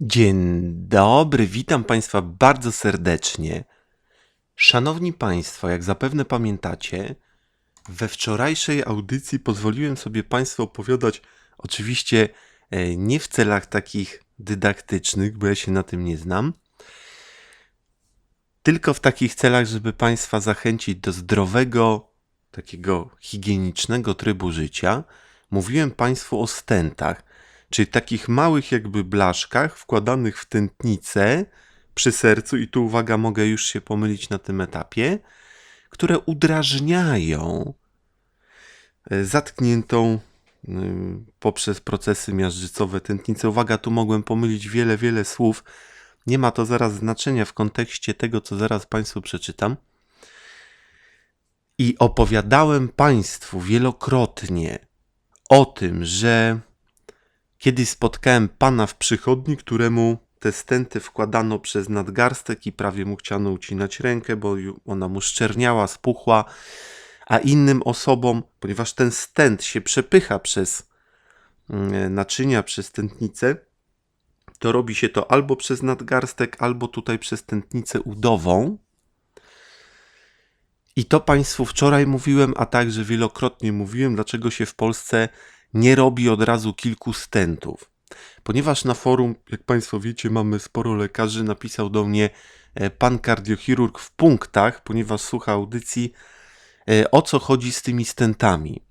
Dzień dobry, witam Państwa bardzo serdecznie. Szanowni Państwo, jak zapewne pamiętacie, we wczorajszej audycji pozwoliłem sobie Państwu opowiadać, oczywiście e, nie w celach takich dydaktycznych, bo ja się na tym nie znam, tylko w takich celach, żeby Państwa zachęcić do zdrowego, takiego higienicznego trybu życia. Mówiłem Państwu o stentach, czyli takich małych jakby blaszkach wkładanych w tętnicę przy sercu i tu uwaga, mogę już się pomylić na tym etapie, które udrażniają e, zatkniętą y, poprzez procesy miażdżycowe tętnicę. Uwaga, tu mogłem pomylić wiele, wiele słów. Nie ma to zaraz znaczenia w kontekście tego, co zaraz Państwu przeczytam. I opowiadałem Państwu wielokrotnie o tym, że Kiedyś spotkałem pana w przychodni, któremu te stenty wkładano przez nadgarstek i prawie mu chciano ucinać rękę, bo ona mu szczerniała, spuchła, a innym osobom, ponieważ ten stent się przepycha przez mm, naczynia, przez tętnicę, to robi się to albo przez nadgarstek, albo tutaj przez tętnicę udową. I to Państwu wczoraj mówiłem, a także wielokrotnie mówiłem, dlaczego się w Polsce nie robi od razu kilku stentów. Ponieważ na forum, jak Państwo wiecie, mamy sporo lekarzy, napisał do mnie e, pan kardiochirurg w punktach, ponieważ słucha audycji, e, o co chodzi z tymi stentami.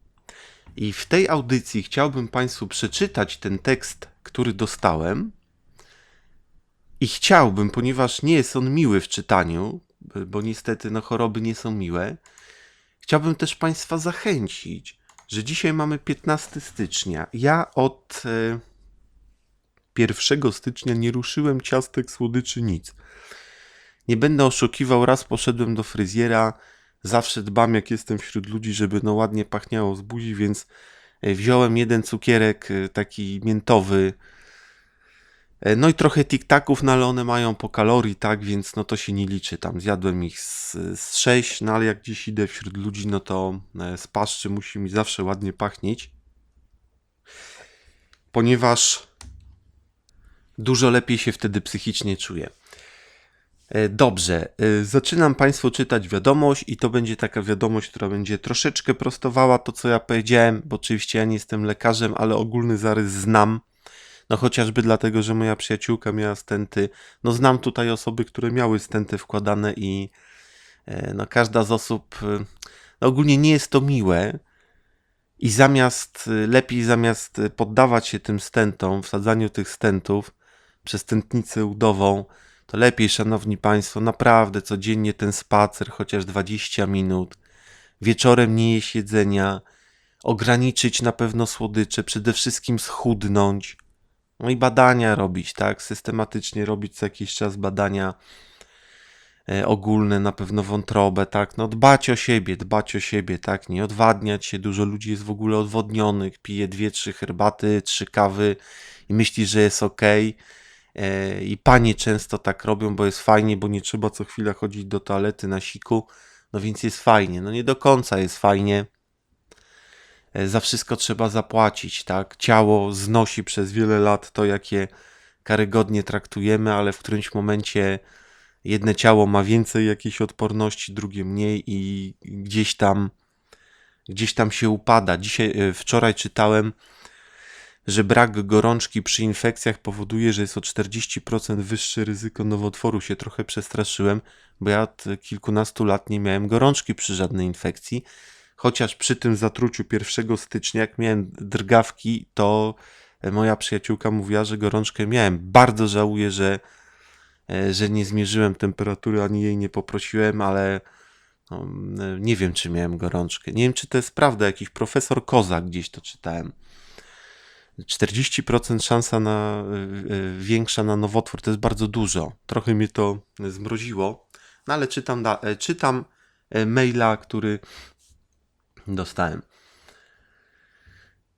I w tej audycji chciałbym Państwu przeczytać ten tekst, który dostałem. I chciałbym, ponieważ nie jest on miły w czytaniu, bo niestety no, choroby nie są miłe, chciałbym też Państwa zachęcić, że dzisiaj mamy 15 stycznia. Ja od e, 1 stycznia nie ruszyłem ciastek, słodyczy, nic. Nie będę oszukiwał, raz poszedłem do fryzjera, zawsze dbam jak jestem wśród ludzi, żeby no ładnie pachniało z buzi, więc e, wziąłem jeden cukierek e, taki miętowy, E, No i trochę tiktaków, no ale one mają po kalorii, tak, więc no to się nie liczy. Tam zjadłem ich z, z 6, no ale jak gdzieś idę wśród ludzi, no to e, z paszczy musi mi zawsze ładnie pachnieć. Ponieważ dużo lepiej się wtedy psychicznie czuję. E, Dobrze, e, zaczynam Państwu czytać wiadomość i to będzie taka wiadomość, która będzie troszeczkę prostowała to, co ja powiedziałem, bo oczywiście ja nie jestem lekarzem, ale ogólny zarys znam. No chociażby dlatego, że moja przyjaciółka miała stenty. No znam tutaj osoby, które miały stenty wkładane i e, no każda z osób, e, no ogólnie nie jest to miłe. I zamiast, e, lepiej zamiast poddawać się tym stentom, wsadzaniu tych stentów przez tętnicę udową, to lepiej, szanowni państwo, naprawdę codziennie ten spacer, chociaż 20 minut, wieczorem nie jeść jedzenia, ograniczyć na pewno słodycze, przede wszystkim schudnąć. No i badania robić, tak? Systematycznie robić co jakiś czas badania e, ogólne, na pewno wątrobę, tak? No dbać o siebie, dbać o siebie, tak? Nie odwadniać się. Dużo ludzi jest w ogóle odwodnionych, pije dwie, trzy herbaty, trzy kawy i myśli, że jest ok. I panie często tak robią, bo jest fajnie, bo nie trzeba co chwilę chodzić do toalety na siku, no więc jest fajnie. No nie do końca jest fajnie e, za wszystko trzeba zapłacić, tak? Ciało znosi przez wiele lat to, jakie karygodnie traktujemy, ale w którymś momencie jedne ciało ma więcej jakiejś odporności, drugie mniej i gdzieś tam gdzieś tam się upada. Dzisiaj, e, wczoraj czytałem, że brak gorączki przy infekcjach powoduje, że jest o 40% wyższe ryzyko nowotworu. Się trochę przestraszyłem, bo ja od kilkunastu lat nie miałem gorączki przy żadnej infekcji. Chociaż przy tym zatruciu 1 stycznia, jak miałem drgawki, to moja przyjaciółka mówiła, że gorączkę miałem. Bardzo żałuję, że, e, że nie zmierzyłem temperatury, ani jej nie poprosiłem, ale no, nie wiem, czy miałem gorączkę. Nie wiem, czy to jest prawda. Jakiś profesor Kozak gdzieś to czytałem. 40% szansa na y, y, większa na nowotwór to jest bardzo dużo. Trochę mnie to zmroziło, no ale czytam, e, czytam e, maila, który dostałem.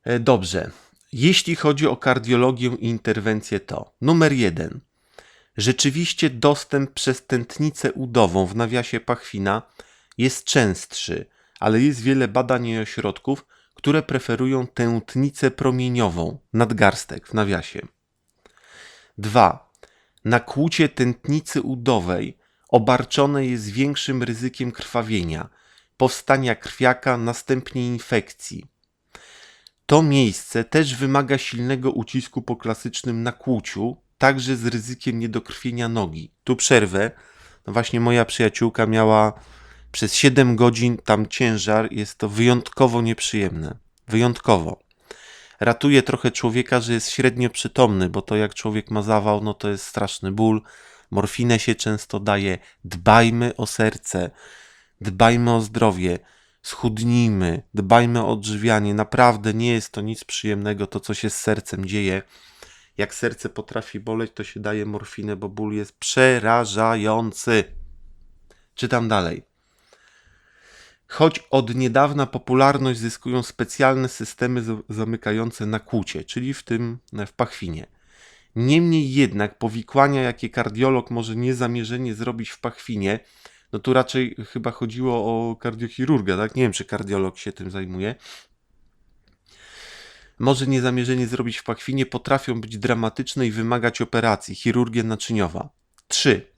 E, Dobrze. Jeśli chodzi o kardiologię i interwencję, to numer jeden. Rzeczywiście dostęp przez tętnicę udową w nawiasie pachwina jest częstszy, ale jest wiele badań i ośrodków, które preferują tętnicę promieniową, nadgarstek w nawiasie. 2. Nakłucie tętnicy udowej obarczone jest większym ryzykiem krwawienia, powstania krwiaka, następnie infekcji. To miejsce też wymaga silnego ucisku po klasycznym nakłuciu, także z ryzykiem niedokrwienia nogi. Tu przerwę. No właśnie moja przyjaciółka miała przez 7 godzin tam ciężar. Jest to wyjątkowo nieprzyjemne. Wyjątkowo. Ratuje trochę człowieka, że jest średnio przytomny, bo to jak człowiek ma zawał, no to jest straszny ból. Morfinę się często daje. Dbajmy o serce, dbajmy o zdrowie, schudnijmy, dbajmy o odżywianie. Naprawdę nie jest to nic przyjemnego, to co się z sercem dzieje. Jak serce potrafi boleć, to się daje morfinę, bo ból jest przerażający. Czytam dalej. Choć od niedawna popularność zyskują specjalne systemy zamykające nakłucie, czyli w tym w pachwinie. Niemniej jednak powikłania, jakie kardiolog może niezamierzenie zrobić w pachwinie, no tu raczej chyba chodziło o kardiochirurga, tak? Nie wiem, czy kardiolog się tym zajmuje. Może niezamierzenie zrobić w pachwinie, potrafią być dramatyczne i wymagać operacji, chirurgia naczyniowa. 3.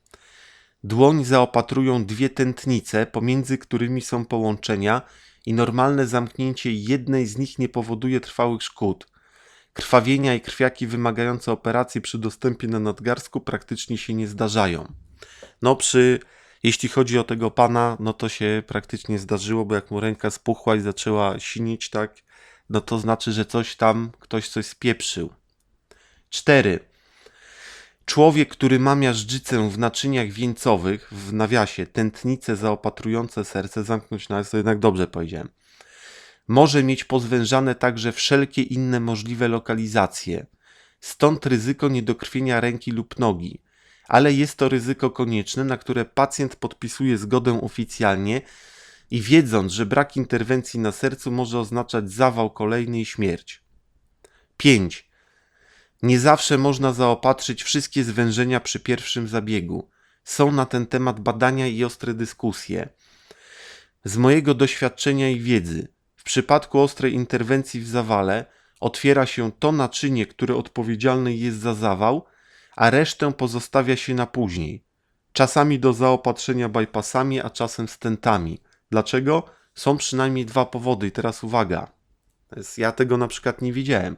Dłoń zaopatrują dwie tętnice, pomiędzy którymi są połączenia i normalne zamknięcie jednej z nich nie powoduje trwałych szkód. Krwawienia i krwiaki wymagające operacji przy dostępie na nadgarstku praktycznie się nie zdarzają. No przy, jeśli chodzi o tego pana, no to się praktycznie zdarzyło, bo jak mu ręka spuchła i zaczęła sinić, tak, no to znaczy, że coś tam, ktoś coś spieprzył. 4. Człowiek, który ma miażdżycę w naczyniach wieńcowych, w nawiasie, tętnice zaopatrujące serce, zamknąć na to jednak dobrze powiedziałem, może mieć pozwężane także wszelkie inne możliwe lokalizacje. Stąd ryzyko niedokrwienia ręki lub nogi, ale jest to ryzyko konieczne, na które pacjent podpisuje zgodę oficjalnie i wiedząc, że brak interwencji na sercu może oznaczać zawał kolejny i śmierć. 5. Nie zawsze można zaopatrzyć wszystkie zwężenia przy pierwszym zabiegu. Są na ten temat badania i ostre dyskusje. Z mojego doświadczenia i wiedzy, w przypadku ostrej interwencji w zawale otwiera się to naczynie, które odpowiedzialne jest za zawał, a resztę pozostawia się na później. Czasami do zaopatrzenia bypassami, a czasem stentami. Dlaczego? Są przynajmniej dwa powody i teraz uwaga. Ja tego na przykład nie widziałem.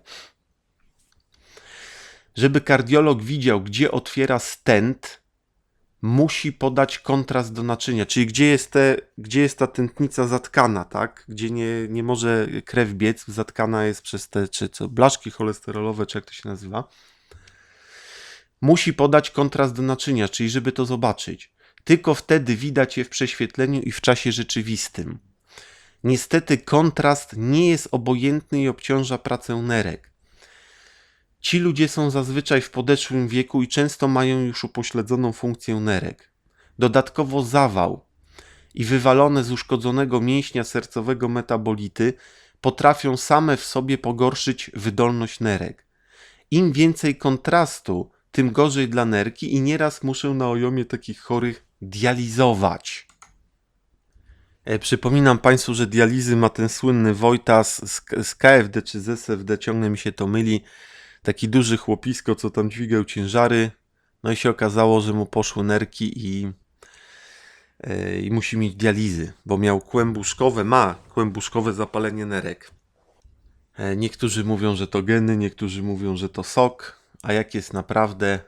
Żeby kardiolog widział, gdzie otwiera stent, musi podać kontrast do naczynia, czyli gdzie jest, te, gdzie jest ta tętnica zatkana, tak? Gdzie nie, nie może krew biec, zatkana jest przez te, czy co, blaszki cholesterolowe, czy jak to się nazywa. Musi podać kontrast do naczynia, czyli żeby to zobaczyć. Tylko wtedy widać je w prześwietleniu i w czasie rzeczywistym. Niestety kontrast nie jest obojętny i obciąża pracę nerek. Ci ludzie są zazwyczaj w podeszłym wieku i często mają już upośledzoną funkcję nerek. Dodatkowo zawał i wywalone z uszkodzonego mięśnia sercowego metabolity potrafią same w sobie pogorszyć wydolność nerek. Im więcej kontrastu, tym gorzej dla nerki i nieraz muszę na ojomie takich chorych dializować. E, Przypominam Państwu, że dializy ma ten słynny Wojtas z, KFD czy z SFD, ciągle mi się to myli. Taki duży chłopisko, co tam dźwigał ciężary. No i się okazało, że mu poszły nerki i, e, i musi mieć dializy, bo miał kłębuszkowe, ma kłębuszkowe zapalenie nerek. E, Niektórzy mówią, że to geny, niektórzy mówią, że to sok, a jak jest naprawdę,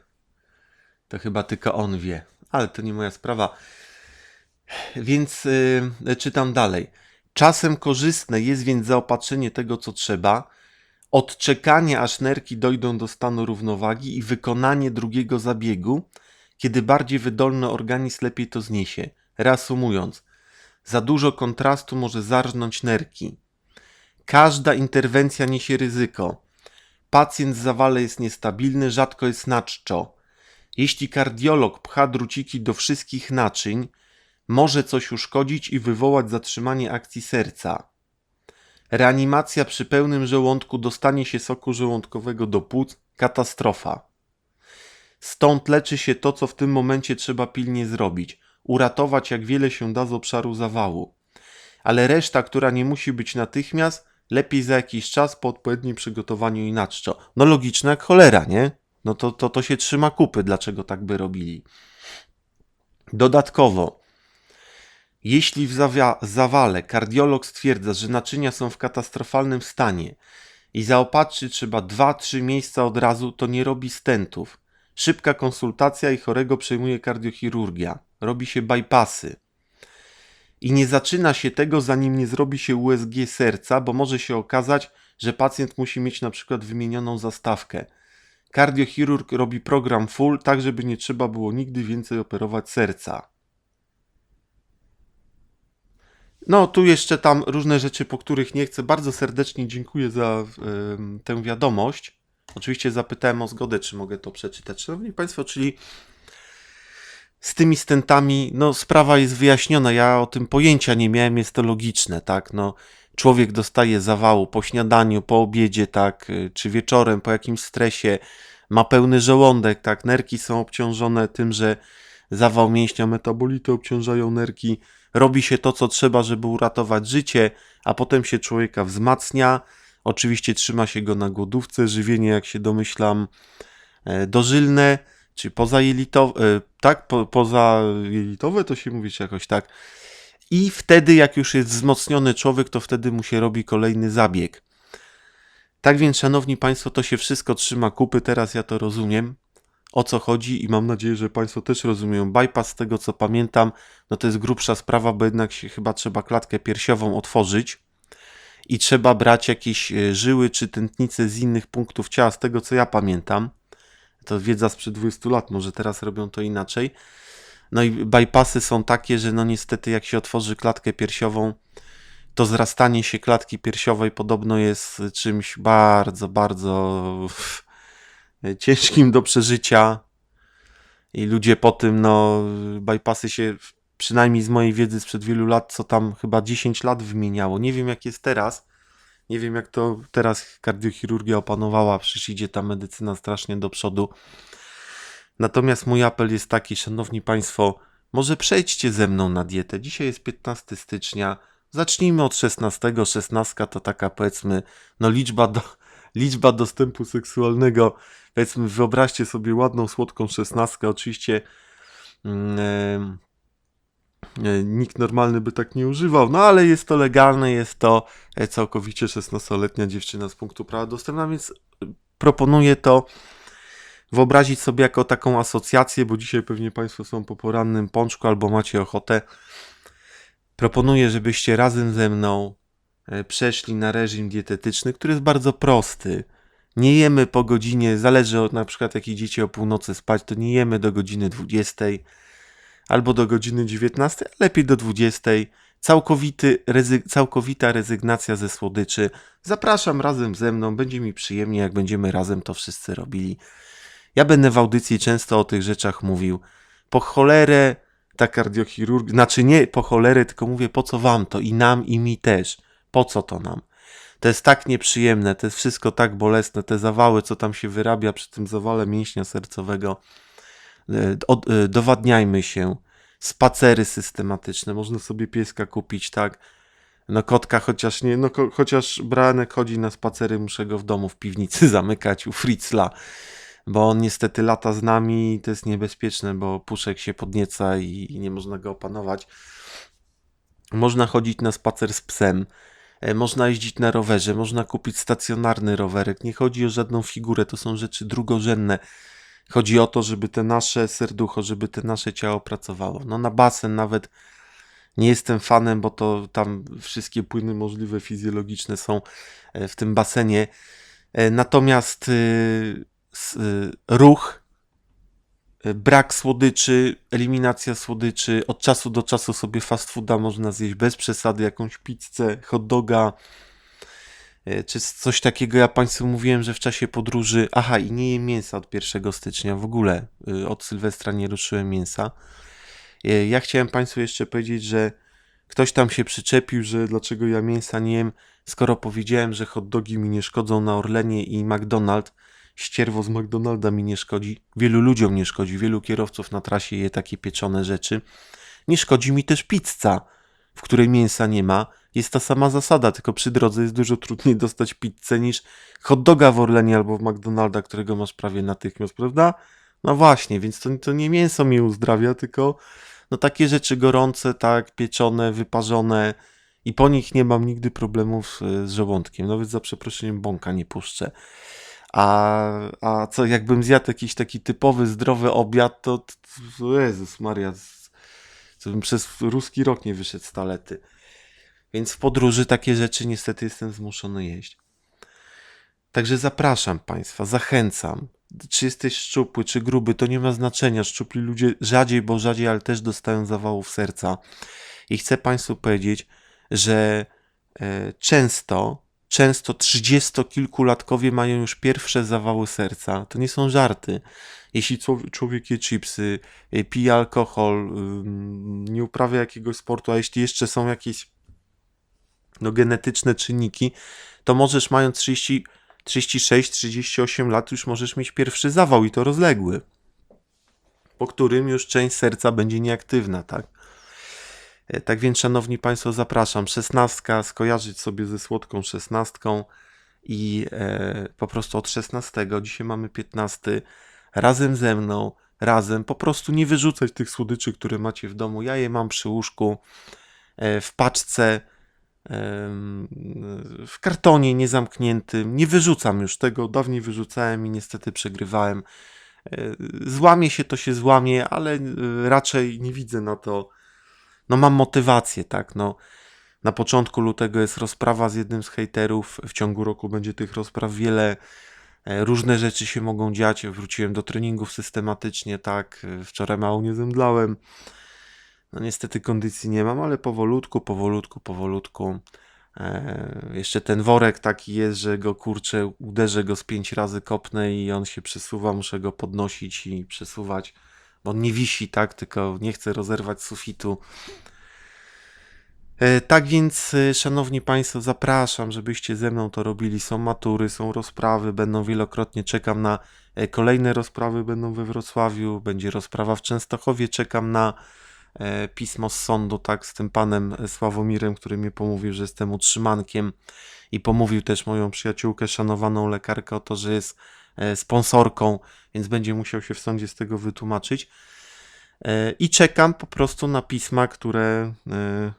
to chyba tylko on wie. Ale to nie moja sprawa. Więc y, czytam dalej. Czasem korzystne jest więc zaopatrzenie tego, co trzeba, odczekanie, aż nerki dojdą do stanu równowagi i wykonanie drugiego zabiegu, kiedy bardziej wydolny organizm lepiej to zniesie. Reasumując, za dużo kontrastu może zarżnąć nerki. Każda interwencja niesie ryzyko. Pacjent w zawale jest niestabilny, rzadko jest na czczo. Jeśli kardiolog pcha druciki do wszystkich naczyń, może coś uszkodzić i wywołać zatrzymanie akcji serca. Reanimacja przy pełnym żołądku, dostanie się soku żołądkowego do płuc, katastrofa. Stąd leczy się to, co w tym momencie trzeba pilnie zrobić uratować jak wiele się da z obszaru zawału. Ale reszta, która nie musi być natychmiast, lepiej za jakiś czas po odpowiednim przygotowaniu i na czczo. No logiczne jak cholera, nie? No to, to, to się trzyma kupy, dlaczego tak by robili. Dodatkowo, jeśli w zawia- zawale kardiolog stwierdza, że naczynia są w katastrofalnym stanie i zaopatrzy trzeba 2-3 miejsca od razu, to nie robi stentów. Szybka konsultacja i chorego przejmuje kardiochirurgia. Robi się bypassy. I nie zaczyna się tego, zanim nie zrobi się USG serca, bo może się okazać, że pacjent musi mieć na przykład wymienioną zastawkę. Kardiochirurg robi program full, tak żeby nie trzeba było nigdy więcej operować serca. No, tu jeszcze tam różne rzeczy, po których nie chcę. Bardzo serdecznie dziękuję za em, tę wiadomość. Oczywiście zapytałem o zgodę, czy mogę to przeczytać. Szanowni Państwo, czyli z tymi stentami, no sprawa jest wyjaśniona. Ja o tym pojęcia nie miałem, jest to logiczne, tak? No, człowiek dostaje zawału po śniadaniu, po obiedzie, tak? y, Czy wieczorem, po jakimś stresie, ma pełny żołądek, tak? Nerki są obciążone tym, że zawał mięśnia, metabolity obciążają nerki. Robi się to, co trzeba, żeby uratować życie, a potem się człowieka wzmacnia. Oczywiście trzyma się go na głodówce, żywienie, jak się domyślam, e, dożylne, czy pozajelitowe, tak, po, pozajelitowe to się mówi jakoś tak. I wtedy, jak już jest wzmocniony człowiek, to wtedy mu się robi kolejny zabieg. Tak więc, szanowni państwo, to się wszystko trzyma kupy, teraz ja to rozumiem, o co chodzi i mam nadzieję, że państwo też rozumieją. Bypass, z tego co pamiętam, no to jest grubsza sprawa, bo jednak się chyba trzeba klatkę piersiową otworzyć i trzeba brać jakieś e, żyły czy tętnice z innych punktów ciała, z tego co ja pamiętam. To wiedza sprzed 20 lat, może teraz robią to inaczej. No i bypassy są takie, że no niestety jak się otworzy klatkę piersiową, to zrastanie się klatki piersiowej podobno jest czymś bardzo, bardzo ciężkim do przeżycia. I ludzie po tym, no, bypassy się, przynajmniej z mojej wiedzy sprzed wielu lat, co tam chyba 10 lat wymieniało. Nie wiem jak jest teraz. Nie wiem jak to teraz kardiochirurgia opanowała, przecież idzie ta medycyna strasznie do przodu. Natomiast mój apel jest taki, szanowni państwo, może przejdźcie ze mną na dietę. Dzisiaj jest 15 stycznia. Zacznijmy od 16. 16 to taka powiedzmy, no liczba, do, liczba dostępu seksualnego. Powiedzmy, wyobraźcie sobie ładną, słodką 16. Oczywiście e, nikt normalny by tak nie używał, no ale jest to legalne, jest to e, całkowicie 16-letnia dziewczyna z punktu prawa dostępna, więc e, proponuję to wyobrazić sobie jako taką asocjację, bo dzisiaj pewnie Państwo są po porannym pączku albo macie ochotę. Proponuję, żebyście razem ze mną e, przeszli na reżim dietetyczny, który jest bardzo prosty. Nie jemy po godzinie, zależy od na przykład jak idziecie o północy spać, to nie jemy do godziny 20 albo do godziny 19, a lepiej do 20. Całkowity, całkowita rezygnacja ze słodyczy. Zapraszam razem ze mną, będzie mi przyjemnie, jak będziemy razem to wszyscy robili. Ja będę w audycji często o tych rzeczach mówił. Po cholerę ta kardiochirurgia, znaczy nie po cholerę, tylko mówię po co wam to i nam i mi też. Po co to nam? To jest tak nieprzyjemne, to jest wszystko tak bolesne, te zawały, co tam się wyrabia przy tym zawale mięśnia sercowego. E, e, Dowadniajmy się. Spacery systematyczne, można sobie pieska kupić, tak? No kotka chociaż nie, no chociaż Branek chodzi na spacery, muszę go w domu w piwnicy zamykać u Fritzla bo on niestety lata z nami i to jest niebezpieczne, bo puszek się podnieca i, i nie można go opanować. Można chodzić na spacer z psem, e, można jeździć na rowerze, można kupić stacjonarny rowerek. Nie chodzi o żadną figurę, to są rzeczy drugorzędne. Chodzi o to, żeby te nasze serducho, żeby te nasze ciało pracowało. No na basen nawet nie jestem fanem, bo to tam wszystkie płyny możliwe fizjologiczne są e, w tym basenie. E, Natomiast y, y, ruch, y, brak słodyczy, eliminacja słodyczy, od czasu do czasu sobie fast fooda można zjeść bez przesady, jakąś pizzę, hot doga, czy coś takiego. Ja Państwu mówiłem, że w czasie podróży, aha, i nie jem mięsa od 1 stycznia, w ogóle y, od Sylwestra nie ruszyłem mięsa. Y, Ja chciałem Państwu jeszcze powiedzieć, że ktoś tam się przyczepił, że dlaczego ja mięsa nie jem, skoro powiedziałem, że hot dogi mi nie szkodzą na Orlenie i McDonald's, ścierwo z McDonalda mi nie szkodzi, wielu ludziom nie szkodzi, wielu kierowców na trasie je takie pieczone rzeczy. Nie szkodzi mi też pizza, w której mięsa nie ma. Jest ta sama zasada, tylko przy drodze jest dużo trudniej dostać pizzę niż hot doga w Orlenie albo w McDonalda, którego masz prawie natychmiast, prawda? No właśnie, więc to, to nie mięso mnie uzdrawia, tylko no takie rzeczy gorące, tak, pieczone, wyparzone i po nich nie mam nigdy problemów e, z żołądkiem. Nawet za przeproszeniem bąka nie puszczę. A, a co, jakbym zjadł jakiś taki typowy, zdrowy obiad, to, to Jezus Maria, to bym przez ruski rok nie wyszedł z talety. Więc w podróży takie rzeczy niestety jestem zmuszony jeść. Także zapraszam Państwa, zachęcam. Czy jesteś szczupły, czy gruby, to nie ma znaczenia. Szczupli ludzie rzadziej, bo rzadziej, ale też dostają zawałów serca. I chcę Państwu powiedzieć, że e, często, często trzydziestokilkulatkowie mają już pierwsze zawały serca. To nie są żarty. Jeśli człow- człowiek je chipsy, e, pije alkohol, nie uprawia jakiegoś sportu, a jeśli jeszcze są jakieś no, genetyczne czynniki, to możesz mając 30, 36-38 lat już możesz mieć pierwszy zawał i to rozległy, po którym już część serca będzie nieaktywna, tak? E, Tak więc, szanowni Państwo, zapraszam. Szesnastka, skojarzyć sobie ze słodką szesnastką i e, po prostu od 16, dzisiaj mamy 15, razem ze mną, razem, po prostu nie wyrzucać tych słodyczy, które macie w domu. Ja je mam przy łóżku, e, w paczce, w kartonie niezamkniętym. Nie wyrzucam już tego, dawniej wyrzucałem i niestety przegrywałem. E, Złamie się, to się złamie, ale e, raczej nie widzę na to. No mam motywację, tak, no. Na początku lutego jest rozprawa z jednym z hejterów. W ciągu roku będzie tych rozpraw wiele. E, Różne rzeczy się mogą dziać. Wróciłem do treningów systematycznie, tak. Wczoraj mało nie zemdlałem. No niestety kondycji nie mam, ale powolutku, powolutku, powolutku. E, jeszcze ten worek taki jest, że go kurczę, uderzę go z pięć razy, kopnę i on się przesuwa, muszę go podnosić i przesuwać, bo on nie wisi, tak, tylko nie chcę rozerwać sufitu. E, Tak więc, e, szanowni Państwo, zapraszam, żebyście ze mną to robili. Są matury, są rozprawy, będą wielokrotnie. Czekam na kolejne rozprawy, będą we Wrocławiu, będzie rozprawa w Częstochowie. Czekam na pismo z sądu, tak, z tym panem e, Sławomirem, który mnie pomówił, że jestem utrzymankiem i pomówił też moją przyjaciółkę, szanowaną lekarkę o to, że jest e, sponsorką, więc będzie musiał się w sądzie z tego wytłumaczyć. E, I czekam po prostu na pisma, które e,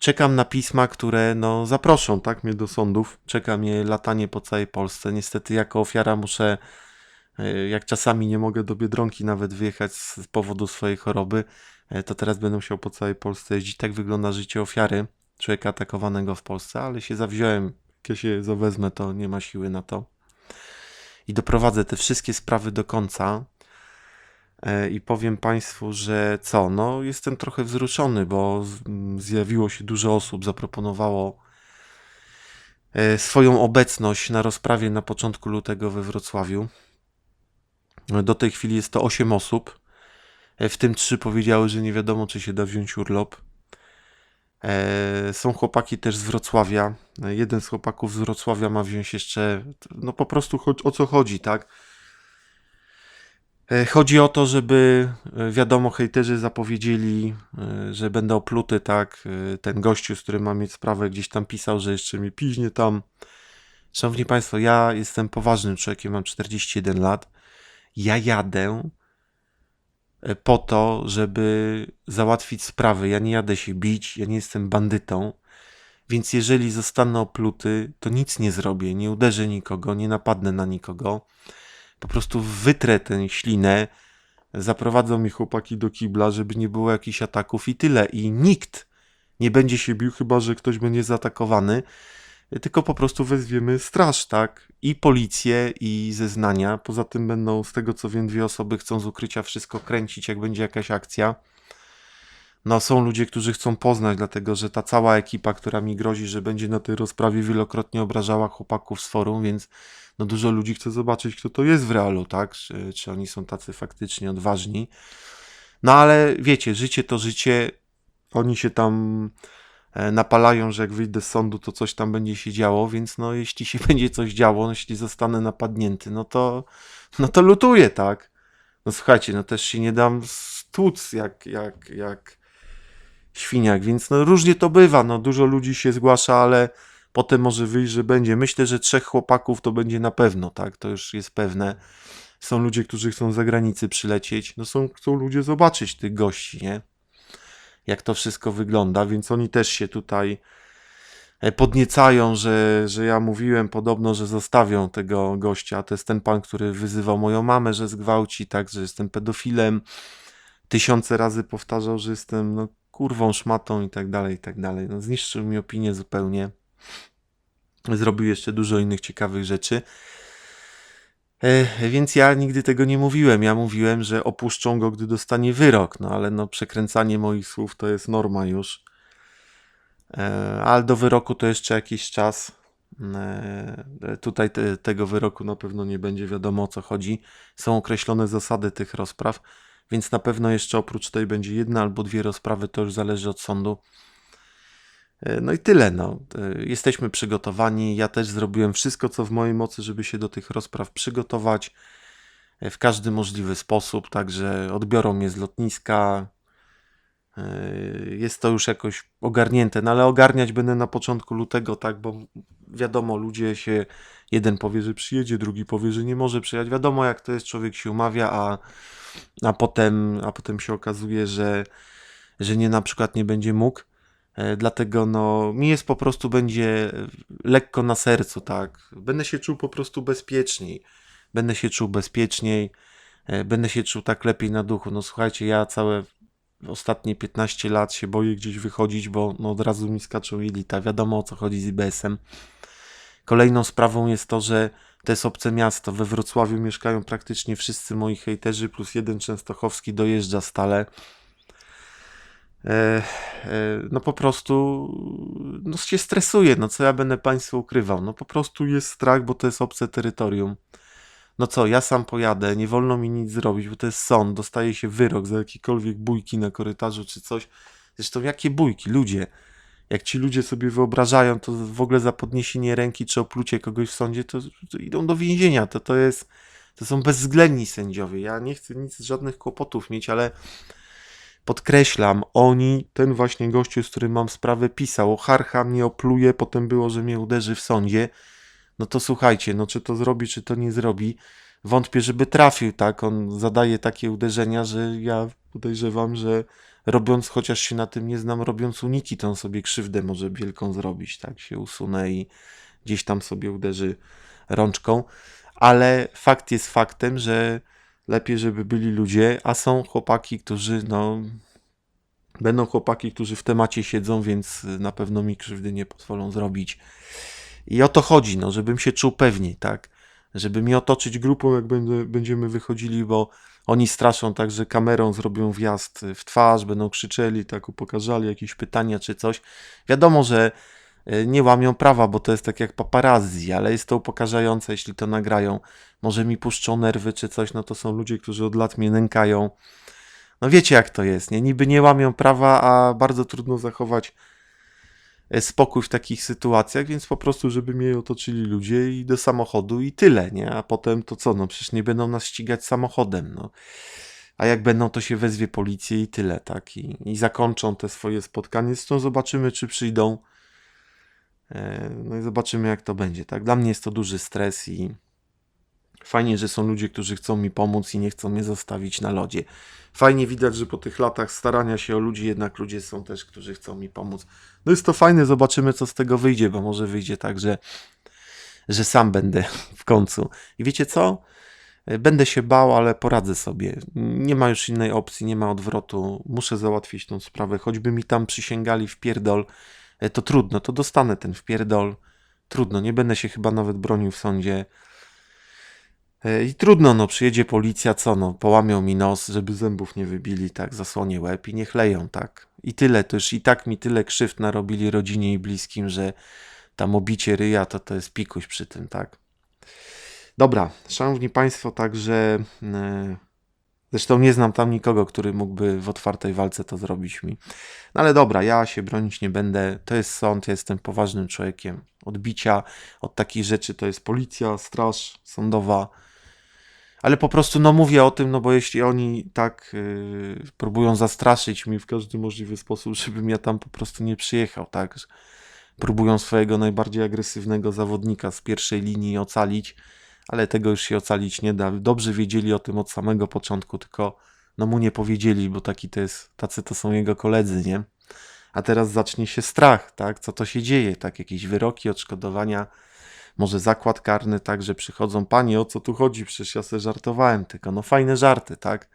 czekam na pisma, które no, zaproszą tak, mnie do sądów. Czeka mnie latanie po całej Polsce. Niestety, jako ofiara muszę, e, jak czasami nie mogę do biedronki nawet wyjechać z powodu swojej choroby, e, to teraz będę musiał po całej Polsce jeździć. Tak wygląda życie ofiary, człowieka atakowanego w Polsce, ale się zawziąłem. Jak ja się zawezmę, to nie ma siły na to. I doprowadzę te wszystkie sprawy do końca. E, I powiem Państwu, że co, no jestem trochę wzruszony, bo z- m, zjawiło się dużo osób, zaproponowało e, swoją obecność na rozprawie na początku lutego we Wrocławiu. Do tej chwili jest to 8 osób, e, w tym 3 powiedziały, że nie wiadomo, czy się da wziąć urlop. E, Są chłopaki też z Wrocławia. E, Jeden z chłopaków z Wrocławia ma wziąć jeszcze, no po prostu o co chodzi, tak? Chodzi o to, żeby, wiadomo, hejterzy zapowiedzieli, że będę opluty, tak? Ten gościu, z którym mam mieć sprawę, gdzieś tam pisał, że jeszcze mi piźnie tam. Szanowni Państwo, ja jestem poważnym człowiekiem, mam 41 lat. Ja jadę e, po to, żeby załatwić sprawy. Ja nie jadę się bić, ja nie jestem bandytą. Więc jeżeli zostanę opluty, to nic nie zrobię, nie uderzę nikogo, nie napadnę na nikogo po prostu wytrę tę ślinę, zaprowadzą mi chłopaki do kibla, żeby nie było jakichś ataków i tyle. I nikt nie będzie się bił, chyba że ktoś będzie zaatakowany, tylko po prostu wezwiemy straż, tak? I policję, i zeznania. Poza tym będą, z tego co wiem, dwie osoby chcą z ukrycia wszystko kręcić, jak będzie jakaś akcja. No, są ludzie, którzy chcą poznać, dlatego że ta cała ekipa, która mi grozi, że będzie na tej rozprawie, wielokrotnie obrażała chłopaków z forum, więc no dużo ludzi chce zobaczyć, kto to jest w realu, tak? Czy, czy oni są tacy faktycznie odważni. No ale wiecie, życie to życie. Oni się tam napalają, że jak wyjdę z sądu, to coś tam będzie się działo, więc no jeśli się będzie coś działo, no, jeśli zostanę napadnięty, no to, no to lutuję, tak? No słuchajcie, no też się nie dam stłuc jak, jak, jak świniak, więc no różnie to bywa, no dużo ludzi się zgłasza, ale potem może wyjść, że będzie. Myślę, że trzech chłopaków to będzie na pewno, tak, to już jest pewne. Są ludzie, którzy chcą z zagranicy przylecieć, no są, chcą ludzie zobaczyć tych gości, nie? Jak to wszystko wygląda, więc oni też się tutaj e, podniecają, że, że ja mówiłem podobno, że zostawią tego gościa. To jest ten pan, który wyzywał moją mamę, że zgwałci, tak, że jestem pedofilem. Tysiące razy powtarzał, że jestem no, kurwą, szmatą i tak dalej, i tak dalej. No, zniszczył mi opinię zupełnie. Zrobił jeszcze dużo innych ciekawych rzeczy. E, więc ja nigdy tego nie mówiłem. Ja mówiłem, że opuszczą go, gdy dostanie wyrok. No ale no, przekręcanie moich słów to jest norma już. E, ale do wyroku to jeszcze jakiś czas. E, tutaj te, tego wyroku na pewno nie będzie wiadomo o co chodzi. Są określone zasady tych rozpraw, więc na pewno jeszcze oprócz tej będzie jedna albo dwie rozprawy, to już zależy od sądu. E, No i tyle. No. E, Jesteśmy przygotowani. Ja też zrobiłem wszystko, co w mojej mocy, żeby się do tych rozpraw przygotować e, w każdy możliwy sposób. Także odbiorą mnie z lotniska. Jest to już jakoś ogarnięte, no ale ogarniać będę na początku lutego, tak, bo wiadomo, ludzie się, jeden powie, że przyjedzie, drugi powie, że nie może przyjechać. Wiadomo, jak to jest, człowiek się umawia, a, a, potem, a potem się okazuje, że, że nie na przykład nie będzie mógł. E, Dlatego no, mi jest po prostu będzie lekko na sercu, tak. Będę się czuł po prostu bezpieczniej. Będę się czuł bezpieczniej, e, będę się czuł tak lepiej na duchu. No słuchajcie, ja całe ostatnie 15 lat się boję gdzieś wychodzić, bo no, od razu mi skaczą jelita. Wiadomo o co chodzi z IBS-em. Kolejną sprawą jest to, że to jest obce miasto. We Wrocławiu mieszkają praktycznie wszyscy moi hejterzy, plus jeden częstochowski dojeżdża stale. E, e, no po prostu no się stresuje, no co ja będę Państwu ukrywał, no po prostu jest strach, bo to jest obce terytorium. No co, ja sam pojadę, nie wolno mi nic zrobić, bo to jest sąd, dostaje się wyrok za jakiekolwiek bójki na korytarzu czy coś. Zresztą jakie bójki, ludzie? Jak ci ludzie sobie wyobrażają, to w ogóle za podniesienie ręki czy oplucie kogoś w sądzie, to, to idą do więzienia, to to jest, to są bezwzględni sędziowie. Ja nie chcę nic, żadnych kłopotów mieć, ale podkreślam, oni, ten właśnie gościu, z którym mam sprawę, pisał, harcha mnie opluje, potem było, że mnie uderzy w sądzie. No to słuchajcie, no czy to zrobi, czy to nie zrobi. Wątpię, żeby trafił, tak? On zadaje takie uderzenia, że ja podejrzewam, że robiąc, chociaż się na tym nie znam, robiąc uniki, to on sobie krzywdę może wielką zrobić, tak? Się usunę i gdzieś tam sobie uderzy rączką. Ale fakt jest faktem, że lepiej, żeby byli ludzie, a są chłopaki, którzy, no, będą chłopaki, którzy w temacie siedzą, więc na pewno mi krzywdy nie pozwolą zrobić. I o to chodzi, no, żebym się czuł pewniej, tak? Żeby mnie otoczyć grupą, jak będziemy wychodzili, bo oni straszą tak, że kamerą zrobią wjazd w twarz, będą krzyczeli, tak, upokarzali jakieś pytania czy coś. Wiadomo, że nie łamią prawa, bo to jest tak jak paparazzi, ale jest to upokarzające, jeśli to nagrają. Może mi puszczą nerwy czy coś, no to są ludzie, którzy od lat mnie nękają. No wiecie jak to jest, nie? Niby nie łamią prawa, a bardzo trudno zachować e, spokój w takich sytuacjach, więc po prostu, żeby mnie otoczyli ludzie i do samochodu i tyle, nie? A potem to co? No przecież nie będą nas ścigać samochodem, no. A jak będą, to się wezwie policję i tyle, tak? I, i zakończą te swoje spotkanie. Zresztą zobaczymy, czy przyjdą. E, No i zobaczymy, jak to będzie, tak? Dla mnie jest to duży stres i fajnie, że są ludzie, którzy chcą mi pomóc i nie chcą mnie zostawić na lodzie. Fajnie widać, że po tych latach starania się o ludzi, jednak ludzie są też, którzy chcą mi pomóc. No jest to fajne, zobaczymy, co z tego wyjdzie, bo może wyjdzie tak, że, że sam będę w końcu. I wiecie co? Będę się bał, ale poradzę sobie. Nie ma już innej opcji, nie ma odwrotu. Muszę załatwić tą sprawę. Choćby mi tam przysięgali w pierdol, e, to trudno, to dostanę ten wpierdol. Trudno, nie będę się chyba nawet bronił w sądzie. E, I trudno, no, przyjedzie policja, co no, połamią mi nos, żeby zębów nie wybili, tak, zasłonię łeb i niech leją, tak. I tyle, to już i tak mi tyle krzywd narobili rodzinie i bliskim, że tam obicie ryja to to jest pikuś przy tym, tak. Dobra, szanowni państwo, także e, zresztą nie znam tam nikogo, który mógłby w otwartej walce to zrobić mi. No ale dobra, ja się bronić nie będę, to jest sąd, ja jestem poważnym człowiekiem. Odbicia od takich rzeczy to jest policja, straż sądowa, Ale po prostu, no mówię o tym, no bo jeśli oni tak yy, próbują zastraszyć mi w każdy możliwy sposób, żebym ja tam po prostu nie przyjechał, tak? Próbują swojego najbardziej agresywnego zawodnika z pierwszej linii ocalić, ale tego już się ocalić nie da. Dobrze wiedzieli o tym od samego początku, tylko no mu nie powiedzieli, bo taki to jest, tacy to są jego koledzy, nie? A teraz zacznie się strach, tak? Co to się dzieje, tak? Jakieś wyroki, odszkodowania, może zakład karny, tak? Że przychodzą, panie, o co tu chodzi? Przecież ja sobie żartowałem, tylko no fajne żarty, tak?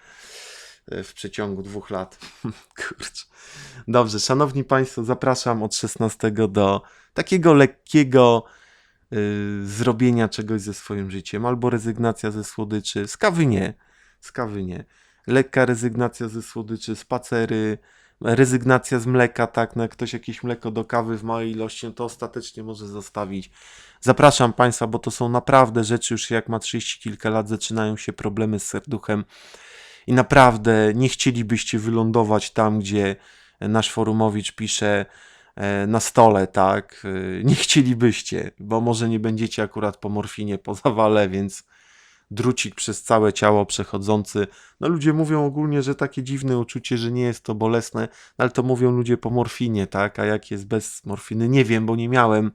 E, W przeciągu dwóch lat. Kurczę. Dobrze, szanowni państwo, zapraszam od 16 do takiego lekkiego zrobienia czegoś ze swoim życiem, albo rezygnacja ze słodyczy, z kawy nie, z kawy nie. Lekka rezygnacja ze słodyczy, spacery, rezygnacja z mleka, tak, no jak ktoś jakieś mleko do kawy w małej ilości, no to ostatecznie może zostawić. Zapraszam Państwa, bo to są naprawdę rzeczy, już jak ma 30 kilka lat, zaczynają się problemy z serduchem i naprawdę nie chcielibyście wylądować tam, gdzie nasz forumowicz pisze na stole, tak? E, Nie chcielibyście, bo może nie będziecie akurat po morfinie, po zawale, więc drucik przez całe ciało przechodzący. No ludzie mówią ogólnie, że takie dziwne uczucie, że nie jest to bolesne, no ale to mówią ludzie po morfinie, tak? A jak jest bez morfiny? Nie wiem, bo nie miałem.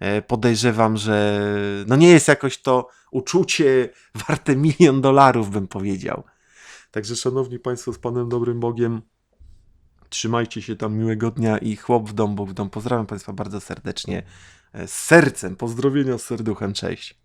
E, Podejrzewam, że no nie jest jakoś to uczucie warte milion dolarów, bym powiedział. Także szanowni państwo, z Panem Dobrym Bogiem, trzymajcie się tam miłego dnia i chłop w dom, Bóg w dom. Pozdrawiam państwa bardzo serdecznie, e, z sercem, pozdrowienia z serduchem, cześć.